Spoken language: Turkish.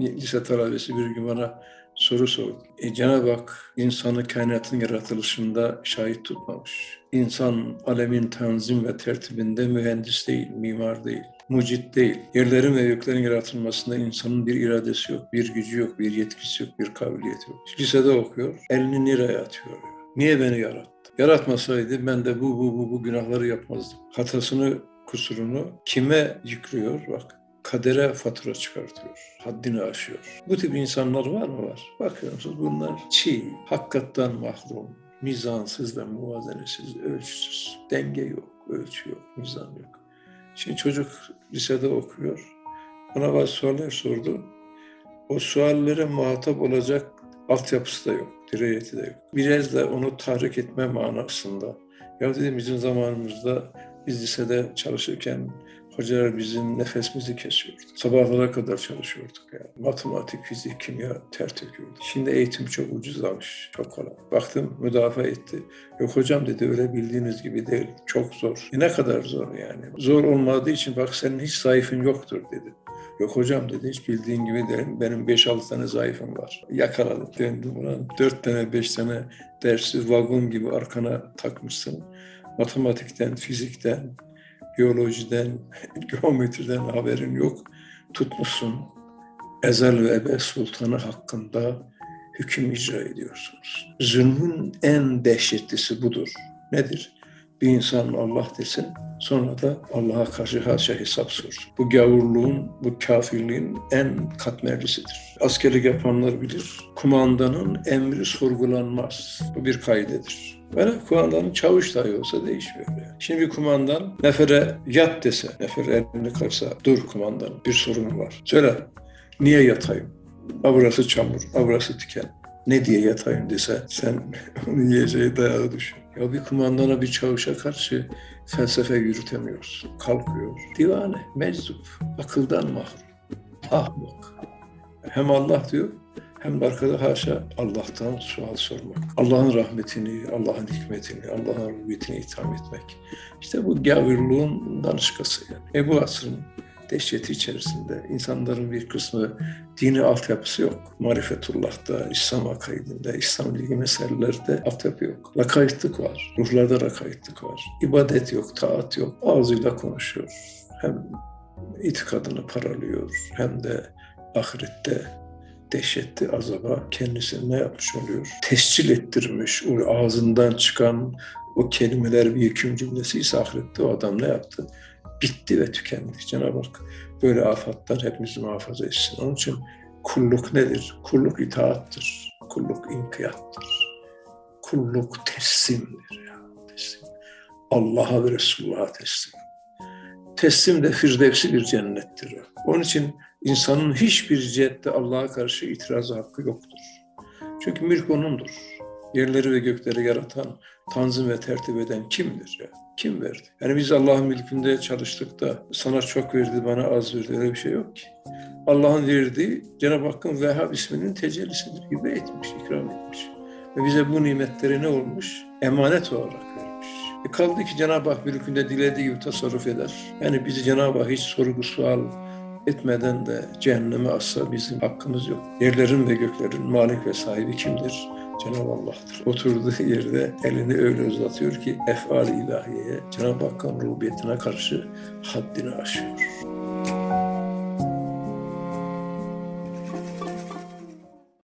lise talebesi bir gün bana soru sordu. E, Cenab-ı Hak insanı kainatın yaratılışında şahit tutmamış. İnsan alemin tanzim ve tertibinde mühendis değil, mimar değil, mucit değil. Yerlerin ve göklerin yaratılmasında insanın bir iradesi yok, bir gücü yok, bir yetkisi yok, bir kabiliyeti yok. Lisede okuyor, elini nereye atıyor? Niye beni yarattı? Yaratmasaydı ben de bu bu bu bu günahları yapmazdım. Hatasını, kusurunu kime yüklüyor? Bak kadere fatura çıkartıyor. Haddini aşıyor. Bu tip insanlar var mı? Var. Bakıyor musunuz? Bunlar çiğ, hakikatten mahrum, mizansız ve muvazenesiz, ölçüsüz. Denge yok, ölçü yok, mizan yok. Şimdi çocuk lisede okuyor. Ona bazı sorular sordu. O suallere muhatap olacak altyapısı da yok, dirayeti de yok. Biraz da onu tahrik etme manasında. Ya dedim bizim zamanımızda biz lisede çalışırken hocalar bizim nefesimizi kesiyordu. Sabahlara kadar çalışıyorduk yani. Matematik, fizik, kimya ter. Şimdi eğitim çok ucuzlamış, çok kolay. Baktım müdafaa etti. Yok hocam dedi öyle bildiğiniz gibi değil, çok zor. E ne kadar zor yani. Zor olmadığı için bak senin hiç zayıfın yoktur dedi. Yok hocam dedi hiç bildiğin gibi değil. Benim 5-6 tane zayıfım var. Yakaladım döndüm ulan 4 tane 5 tane dersi vagon gibi arkana takmışsın. Matematikten, fizikten, biyolojiden, geometriden haberin yok. Tutmuşsun. Ezel ve Ebe Sultanı hakkında hüküm icra ediyorsunuz. Zulmün en dehşetlisi budur. Nedir? Bir insan Allah desin, sonra da Allah'a karşı haşa hesap sorsun. Bu gavurluğun, bu kafirliğin en katmerlisidir. Askerlik yapanlar bilir, kumandanın emri sorgulanmaz. Bu bir kaidedir. Böyle kumandanın çavuş dahi olsa değişmiyor. Yani. Şimdi kumandan nefere yat dese, nefer elini kırsa, dur kumandan bir sorun var. Söyle, niye yatayım? Ha burası çamur, ha burası diken. Ne diye yatayım dese sen onu yiyeceği dayağı düşün. Ya bir kumandana bir çavuşa karşı felsefe yürütemiyorsun. Kalkıyor. Divane, meczup, akıldan mahrum. Ahmak. Hem Allah diyor hem de arkada haşa Allah'tan sual sormak. Allah'ın rahmetini, Allah'ın hikmetini, Allah'ın rubiyetini itham etmek. İşte bu gavurluğun danışkası yani. E bu asrın dehşeti içerisinde insanların bir kısmı dini altyapısı yok. Marifetullah'ta, İslam akaidinde, İslam ligi meselelerde altyapı yok. Lakaytlık var. Ruhlarda lakaytlık var. İbadet yok, taat yok. Ağzıyla konuşuyor. Hem itikadını paralıyor hem de ahirette dehşetli azaba kendisini ne yapmış oluyor? Tescil ettirmiş. O ağzından çıkan o kelimeler bir hüküm cümlesi ise ahirette o adam ne yaptı? Bitti ve tükendi. Cenab-ı Hak böyle afattan hepimizi muhafaza etsin. Onun için kulluk nedir? Kulluk itaattır. Kulluk inkiyattır. Kulluk teslimdir. Ya, teslim. Allah'a ve Resulullah'a teslim. Teslim de firdevsi bir cennettir. Onun için insanın hiçbir cihette Allah'a karşı itirazı hakkı yoktur. Çünkü mülk O'nundur. Yerleri ve gökleri yaratan, tanzim ve tertip eden kimdir ya? Kim verdi? Yani biz Allah'ın mülkünde çalıştık da sana çok verdi, bana az verdi. Öyle bir şey yok ki. Allah'ın verdiği Cenab-ı Hakk'ın Vehhab isminin tecellisidir. Gibi etmiş, ikram etmiş. Ve bize bu nimetleri ne olmuş? Emanet olarak vermiş. E kaldı ki Cenab-ı Hak mülkünde dilediği gibi tasarruf eder. Yani bizi Cenab-ı Hak hiç sorgu sual etmeden de cehenneme assa bizim hakkımız yok. Yerlerin ve göklerin malik ve sahibi kimdir? Cenab-ı Allah'tır. Oturduğu yerde elini öyle uzatıyor ki efal ilahiyeye Cenab-ı Hakk'ın rububiyetine karşı haddini aşıyor.